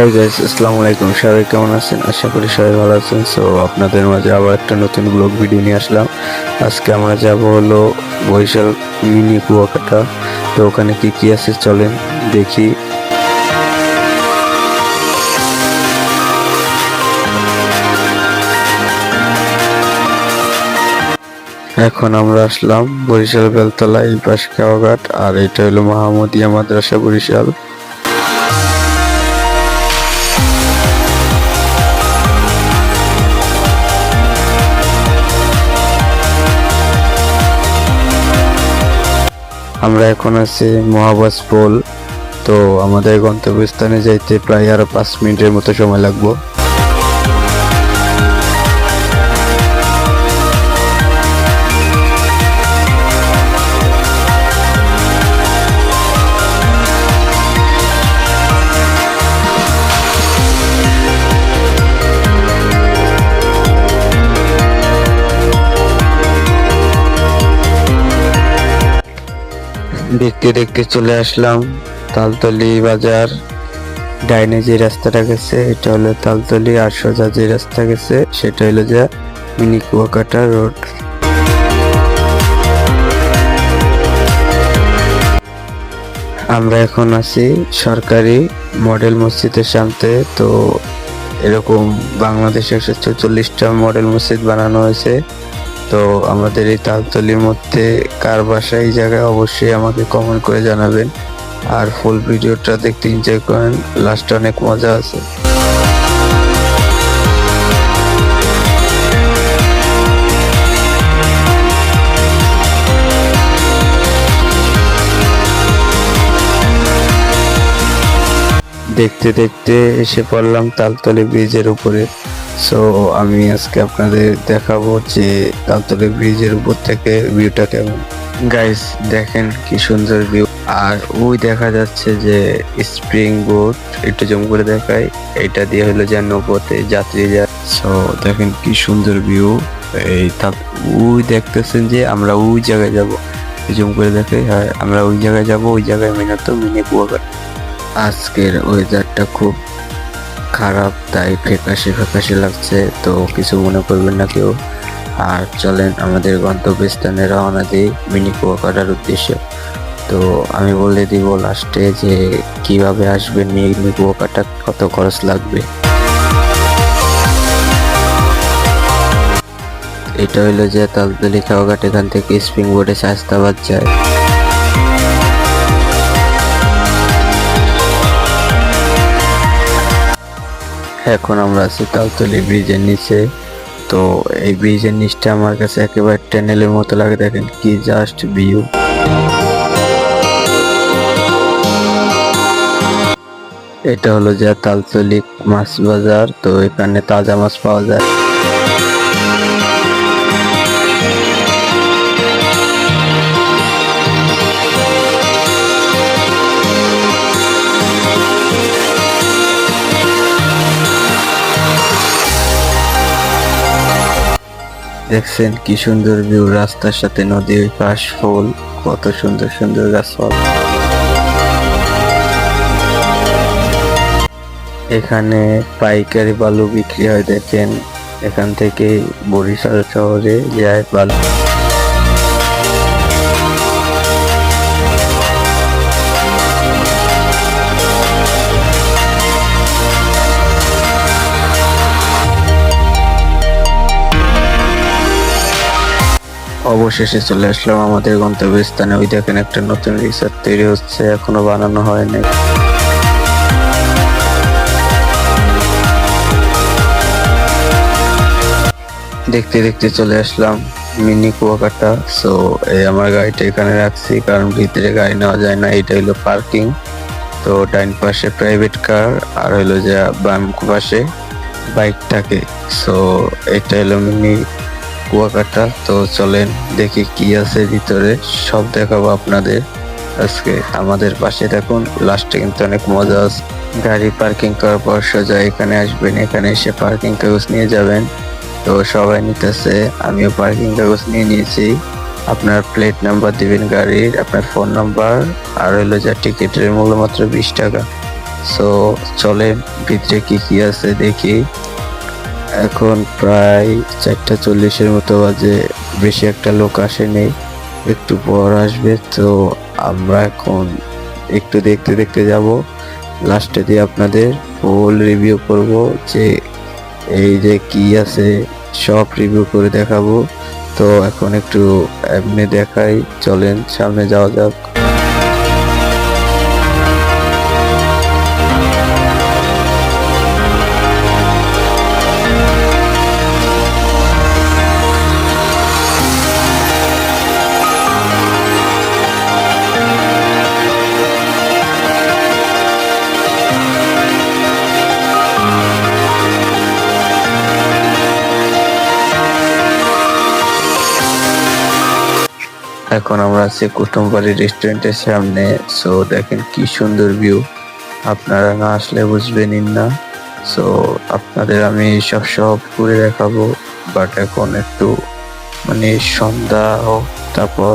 হ্যাঁ গাইস আসসালামু আলাইকুম। সবাই কেমন আছেন? আশা করি সবাই ভালো আছেন। সো আপনাদের মাঝে আবার একটা নতুন ব্লগ ভিডিও নিয়ে আসলাম। আজকে আমরা যাব হলো বরিশাল মিনি কুয়াকাটা। তো ওখানে কি কি আছে চলেন দেখি। এখন আমরা আসলাম বরিশাল বেলতলা এই পাশে খাওয়াঘাট আর এটা হলো মাহমুদিয়া মাদ্রাসা বরিশাল। আমরা এখন আছি মহাবাস পোল তো আমাদের গন্তব্যস্থানে যাইতে প্রায় আরও পাঁচ মিনিটের মতো সময় লাগবো। দেখতে দেখতে চলে আসলাম তালতলি বাজার। ডাইনে যে রাস্তাটা গেছে, এটা হলো তালতলি আর সোজা যে রাস্তা গেছে, সেটা হলো যে মিনি কুয়াকাটা রোড। আমরা এখন আছি সরকারি মডেল মসজিদের সামনে, তো এরকম বাংলাদেশে একশো চৌচল্লিশটা মডেল মসজিদ বানানো হয়েছে। তো আমাদের এই তালতলির মধ্যে কার বাসা এই জায়গায় অবশ্যই আমাকে কমেন্ট করে জানাবেন। আর ফুল ভিডিওটা দেখতে এনজয় করেন লাস্টে অনেক মজা আছে। দেখতে দেখতে এসে পড়লাম তালতলি ব্রিজের উপরে। সো আমি আজকে আপনাদের দেখাবো যে তালতলি ব্রিজের উপর থেকে ভিউটা কেমন। গাইস দেখেন কি সুন্দর ভিউ আর ওই দেখা যাচ্ছে যে স্প্রিং বোট একটু জম করে দেখায় এটা দিয়ে হলো যে নৌপথে যাত্রী যায়। সো দেখেন কি সুন্দর ভিউ এই তাল- ওই দেখতেছেন যে আমরা ওই জায়গায় যাব। জুম করে দেখাই হ্যাঁ আমরা ওই জায়গায় যাব, ওই জায়গায় মেনত মিনি কুয়াকাটা। আজকের ওয়েদারটা খুব খারাপ, তাই ফ্যাকাশে ফ্যাকাশে লাগছে, তো কিছু মনে করবেন না কেউ। আর চলেন আমাদের গন্তব্যস্থানে রওনা দিই মিনি কুয়াকাটার উদ্দেশ্যে। তো আমি বলে দিব লাস্টে যে কীভাবে আসবেন মিনি কুয়াকাটা, কত খরচ লাগবে। এটা হইল যে তালতলি খাওয়াঘাট এখান থেকে স্প্রিং বোর্ডে শাস্তাবাদ যায়। এখন আমরা আছি তালতলি ব্রিজের নিচে। তো এই ব্রিজের নিচটা আমার কাছে একেবারে ট্যানেলের মতো লাগে। দেখেন কি জাস্ট ভিউ। এটা হলো যে তালতলি মাছ বাজার। তো এখানে তাজা মাছ পাওয়া যায়। দেখছেন কি সুন্দর ভিউ রাস্তার সাথে নদী ওই পাশ, ফুল, কত সুন্দর সুন্দর গাছপালা। এখানে পাইকারি বালু বিক্রি হয়, দেখেন। এখান থেকে বরিশাল শহরে যায় বালু। অবশেষে চলে আসলাম আমাদের গন্তব্যস্থানে। ওই দেখেন একটা নতুন রিসোর্ট তৈরি হচ্ছে, এখনও বানানো হয়নি। দেখতে দেখতে চলে আসলাম মিনি কুয়াকাটা। সো এই আমার গাড়িটা এখানে রাখছি, কারণ ভিতরে গাড়ি নেওয়া যায় না এটা হলো পার্কিং। তো ডাইন পাশে প্রাইভেট কার আর হলো যে বাম পাশে বাইক থাকে। সো এটা হলো মিনি কুয়াকাটা, তো চলেন দেখি কি আছে ভিতরে। সব দেখাবো আপনাদের। আজকে আমাদের পাশে দেখুন লাস্টে কিন্তু অনেক মজা আছে। গাড়ি পার্কিং করার পর সোজা এখানে আসবেন, এখানে এসে পার্কিং কাগজ নিয়ে যাবেন। তো সবাই নিতেছে, আমিও পার্কিং কাগজ নিয়ে নিয়েছি। আপনার প্লেট নাম্বার দিবেন গাড়ির, আপনার ফোন নাম্বার আর হলো যা টিকিটের মূল্য মাত্র বিশ টাকা। সো চলেন ভিতরে কি কি আছে দেখি। এখন প্রায় চারটা চল্লিশের মতো বাজে। বেশি একটা লোক আসেনি, একটু পর আসবে। তো আমরা এখন একটু দেখতে দেখতে যাব। লাস্টে দিয়ে আপনাদের ফুল রিভিউ করব যে এই যে কি আছে, সব রিভিউ করে দেখাবো। তো এখন একটু এমনি দেখাই, চলেন সামনে যাওয়া যাক। আমরা আছি কুটুমবাড়ি রেস্টুরেন্টের সামনে। সো দেখেন কি সুন্দর ভিউ আপনারা না আসলে বুঝবেনই না। সো আপনাদের আমি সব সব ঘুরে দেখাবো। বাট এখন একটু মানে সন্ধ্যা হোক, তারপর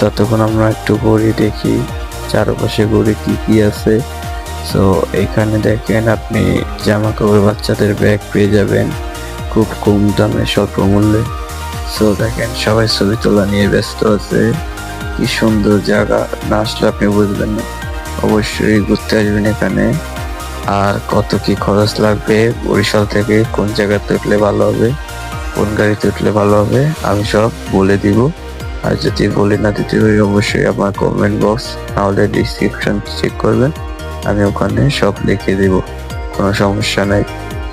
ততক্ষণ আমরা একটু ঘুরি দেখি, চারপাশে ঘুরে কি কি আছে। সো এখানে দেখেন আপনি জামা কাপড় বাচ্চাদের ব্যাগ পেয়ে যাবেন। খুব কম দামে, স্বল্প মূল্যে। সো দেখেন, সবাই ছবি তোলা নিয়ে ব্যস্ত আছে। কি সুন্দর জায়গা, না আসলে আপনি বুঝবেন না। অবশ্যই ঘুরতে আসবেন এখানে। আর কত কি খরচ লাগবে, বরিশাল থেকে কোন জায়গাতে উঠলে ভালো হবে, কোন গাড়িতে উঠলে ভালো হবে, আমি সব বলে দিব। আর যদি বলে না দিতে পারি অবশ্যই আমার কমেন্ট বক্স নাহলে ডিসক্রিপশন চেক করবেন। আমি ওখানে সব লিখে দিব, কোনো সমস্যা নাই।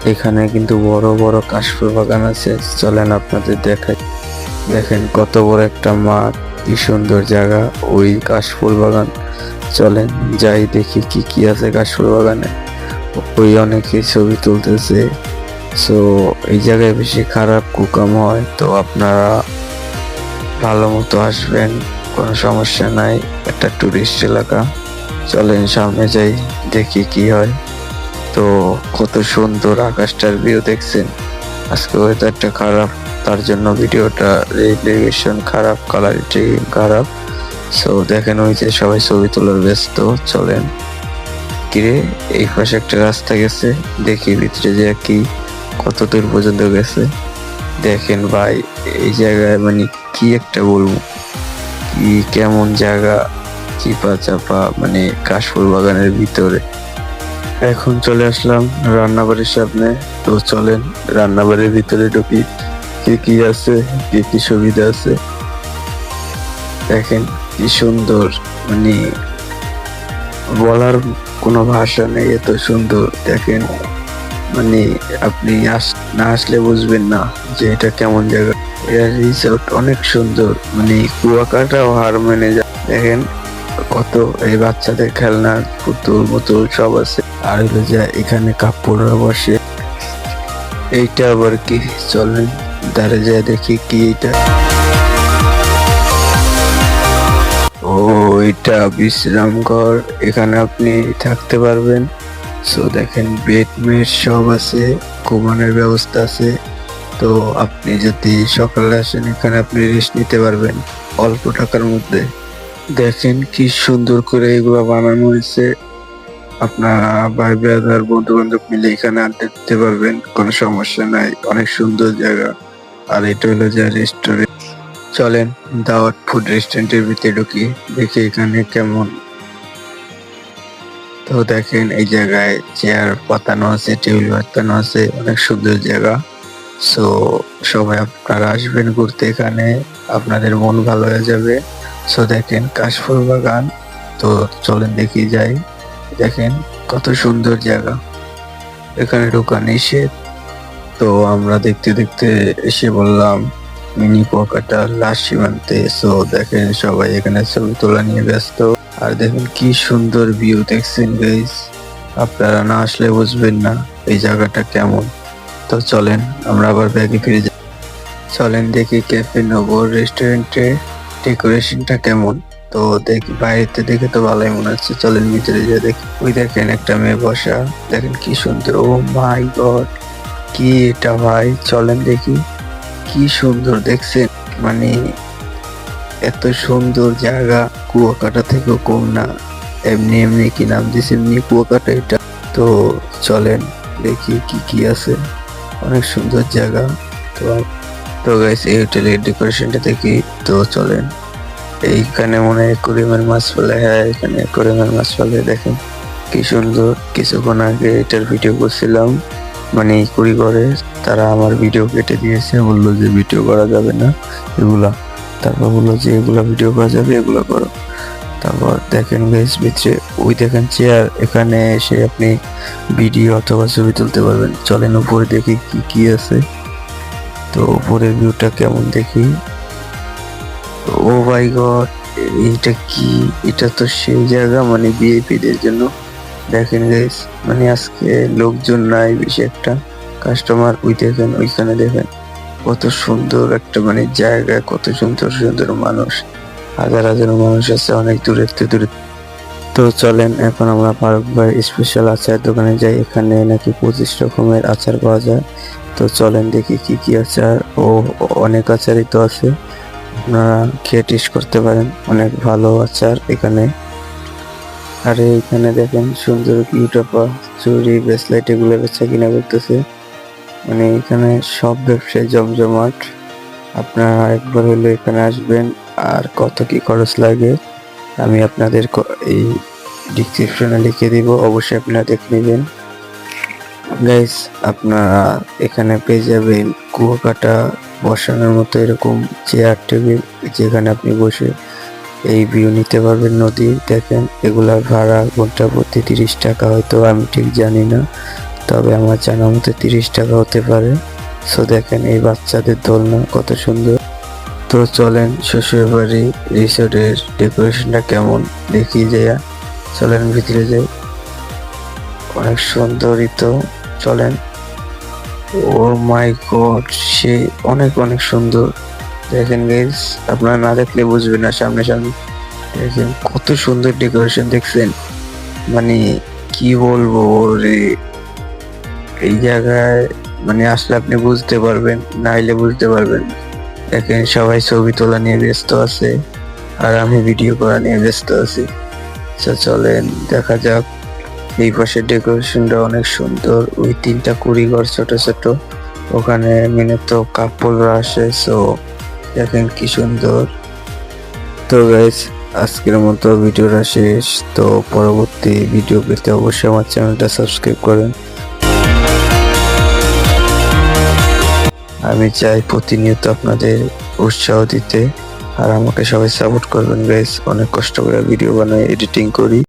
এখানে কিন্তু বড় বড় কাশফুল বাগান আছে। চলেন আপনাদের দেখাই। দেখেন কত বড় একটা মাঠ, কি সুন্দর জায়গা, ওই কাশফুল বাগান চলেন যাই দেখি কি কি আছে কাশফুল বাগানে ওই অনেকে ছবি তুলতেছে। সো এই জায়গায় বেশি খারাপ কুকাম হয়, তো আপনারা ভালো মতো আসবেন, কোনো সমস্যা নাই। একটা টুরিস্ট এলাকা। চলেন সামনে যাই, দেখি কি হয়। তো কত সুন্দর আকাশটার ভিউ দেখছেন। আজকে ওয়েদারটা খারাপ, তার জন্য ভিডিওটা রেডিয়েশন খারাপ কোয়ালিটি খারাপ। সো দেখেন ওই যে সবাই ছবি তোলার ব্যস্ত, চলেন। কিরে এই পাশে একটা রাস্তা গেছে, দেখি ভিতরে যে কি, কত দূর পর্যন্ত গেছে। দেখেন ভাই, এই জায়গায় মানে কি একটা বলব, কি কেমন জায়গা চিপা চাপা মানে কাশফুল বাগানের ভিতরে। এখন চলে আসলাম রান্নাবাড়ির সামনে। তো চলেন রান্নাবাড়ির ভিতরে ঢুকি। কি কি আছে, কি কি সুবিধা আছে? দেখেন কি সুন্দর মানে বলার কোনো ভাষা নেই এত সুন্দর। দেখেন মানে আপনি আস- না আসলে বুঝবেন না যে এটা কেমন জায়গা। এটা রিসোর্ট অনেক সুন্দর মানে কুয়াকাটাও হার মেনে যায়। দেখেন কত এই বাচ্চাদের খেলনা, পুতুল মুতুল সব আছে। আর হলো যে এখানে কাপড়রা বসে। এইটা আবার কি? চলেন দাঁড়ে যায় দেখি কি এটা ও এটা বিশ্রাম ঘর। এখানে আপনি থাকতে পারবেন। সো দেখেন, বেড মেড সব আছে, ঘুমানোর ব্যবস্থা আছে। তো আপনি যদি সকালে আসেন, এখানে আপনি রেস্ট নিতে পারবেন, অল্প টাকার মধ্যে। দেখেন কি সুন্দর করে এগুলো বানানো হয়েছে। আপনারা ভাই ব্রাদার বন্ধু বান্ধব মিলে এখানে আড্ডা দিতে পারবেন, কোনো সমস্যা নাই। অনেক সুন্দর জায়গা। আর এটা হলো যে রেস্টুরেন্ট চলেন দাওয়াত ফুড রেস্টুরেন্টের ভিতরে ঢুকি, দেখি এখানে কেমন। তো দেখেন এই জায়গায় চেয়ার পাতানো আছে, টেবিল পাতানো আছে, অনেক সুন্দর জায়গা। সো সবাই আপনারা আসবেন ঘুরতে এখানে, আপনাদের মন ভালো হয়ে যাবে। সো দেখেন, কাশফুল বাগান, তো চলেন দেখি যাই। দেখেন, কত সুন্দর জায়গা। এখানে ঢোকা নিষেধ। তো আমরা দেখতে দেখতে এসে বললাম, মিনি কুয়াকাটা লাস্ট সীমান্তে সো দেখেন, সবাই এখানে ছবি তোলা নিয়ে ব্যস্ত। আর দেখেন, কি সুন্দর ভিউ দেখছেন গাইস আপনারা না আসলে বুঝবেন না এই জায়গাটা কেমন। তো চলেন, আমরা আবার ব্যাগে ফিরে যাই। চলেন দেখি ক্যাফে নগর রেস্টুরেন্টে ডেকোরেশনটা কেমন? তো দেখি, বাইরেতে দেখে তো ভালোই মনে হচ্ছে। চলেন ভিতরে যা দেখি। ওই দেখেন একটা মেয়ে বসা। দেখেন কি সুন্দর। ও মাই গড, কি এটা ভাই? চলেন দেখি। কি সুন্দর দেখছেন? মানে এত সুন্দর জায়গা। কুয়াকাটা থেকেও কম না। এমনি এমনি কি নাম দিছে? এমনি কুয়াকাটা এটা। তো চলেন দেখি কি কি আছে। অনেক সুন্দর জায়গা। তো তো গাইস এই হোটেলের ডেকোরেশনটা দেখি। তো চলেন। এইখানে মনে হয় করিমের মাছ ফেলে হ্যাঁ এখানে করিমের মাছ ফেলে, দেখেন কি সুন্দর। কিছুক্ষণ আগে এটার ভিডিও করছিলাম মানে কুড়ি করে তারা আমার ভিডিও কেটে দিয়েছে, বলল যে ভিডিও করা যাবে না, এগুলা। তারপর বলল যে এগুলা ভিডিও করা যাবে, এগুলা করো। তারপর দেখেন বেশ ভিতরে, ওই দেখেন চেয়ার এখানে এসে আপনি ভিডিও অথবা ছবি তুলতে পারবেন। চলেন উপরে দেখি কি কি আছে। তো উপরের ভিউটা কেমন দেখি? ও মাই গড, এইটা কি? এটা তো সেই জায়গা মানে ভিআইপিদের জন্য। দেখেন গাইস মানে আজকে লোকজন নাই বেশি একটা। কাস্টমার ওই দেখেন, ওইখানে দেখেন। কত সুন্দর একটা মানে জায়গা কত সুন্দর সুন্দর মানুষ। হাজার হাজার মানুষ আছে, অনেক দূরে দূরে। তো চলেন, এখন আমরা ফারুক ভাই স্পেশাল আচার দোকানে যাই। এখানে নাকি পঁচিশ রকমের আচার পাওয়া যায়। তো চলেন দেখি কি কি আচার। ও, অনেক আচারই তো আছে। আপনারা খেয়ে টেস্ট করতে পারেন। অনেক ভালো আচার এখানে। আরে এখানে দেখেন সুন্দর কিউটাপা চুরি ব্রেসলেট এগুলো বেচা কিনা করতেছে। মানে এখানে সব ব্যবসায় জমজমাট। আপনারা একবার হলে এখানে আসবেন আর কত কি খরচ লাগে আমি আপনাদের এই ডিসক্রিপশনে লিখে দিব, অবশ্যই আপনারা দেখে নেবেন। গাইস আপনারা এখানে পেয়ে যাবেন কুয়াকাটা বসানোর মতো এরকম চেয়ার টেবিল যেখানে আপনি বসে এই ভিউ নিতে পারবেন নদী, দেখেন এগুলার ভাড়া ঘণ্টা প্রতি তিরিশ টাকা, হয়তো আমি ঠিক জানি না, তবে আমার জানা মতো তিরিশ টাকা হতে পারে। সো দেখেন এই বাচ্চাদের দোলনা কত সুন্দর। তো চলেন শ্বশুর বাড়ি রিসোর্টের ডেকোরেশনটা কেমন দেখি যাইয়া। চলেন ভিতরে যাই। অনেক সুন্দরই তো। চলেন। ও মাই গড সে অনেক অনেক সুন্দর। দেখেন গাইস আপনারা না দেখলে বুঝবেন না, সামনে সামনে। দেখেন কত সুন্দর ডেকোরেশন দেখছেন? মানে কি বলব রে এই জায়গায় মানে আসলে আপনি বুঝতে পারবেন, না হলে বুঝতে পারবেন দেখেন সবাই ছবি তোলা নিয়ে ব্যস্ত আছে, আর আমি ভিডিও করা নিয়ে ব্যস্ত আছি। চলেন, দেখা যাক। এই পাশের ডেকোরেশনটা অনেক সুন্দর। ওই তিনটা কুড়িঘর ছোট ছোট। ওখানে মেনে তো কাপড়রা আসে সো দেখেন কি সুন্দর। তো গাইস আজকের মতো ভিডিওটা শেষ। তো পরবর্তী ভিডিও পেতে অবশ্যই আমার চ্যানেলটা সাবস্ক্রাইব করেন। আমি চাই প্রতিনিয়ত আপনাদের উৎসাহ দিতে। আর আমাকে সবাই সাপোর্ট করবেন গাইস অনেক কষ্ট করে ভিডিও বানাই এডিটিং করি।